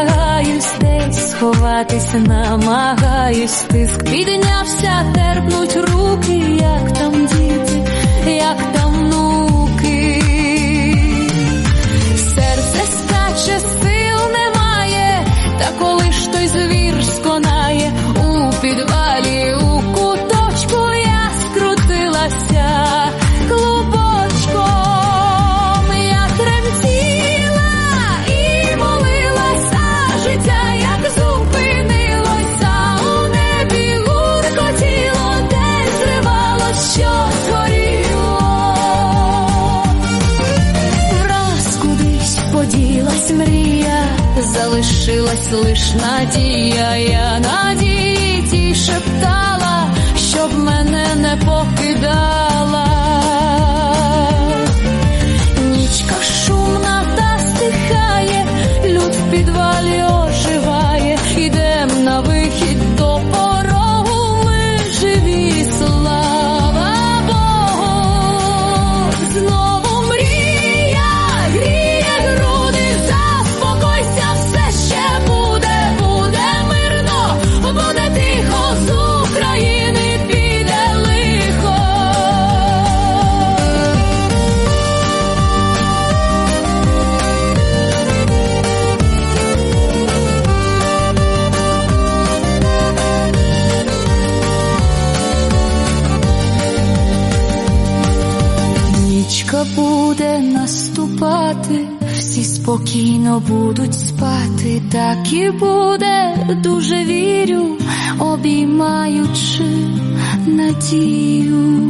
Одягаюсь, десь сховатись намагаюсь, тиск. Піднявся, терпнуть руки, як там діти, як там залишилась лиш надія, я надії тій шептала, Нічка буде наступати, всі спокійно будуть спати, так і буде, дуже вірю, обіймаючи надію.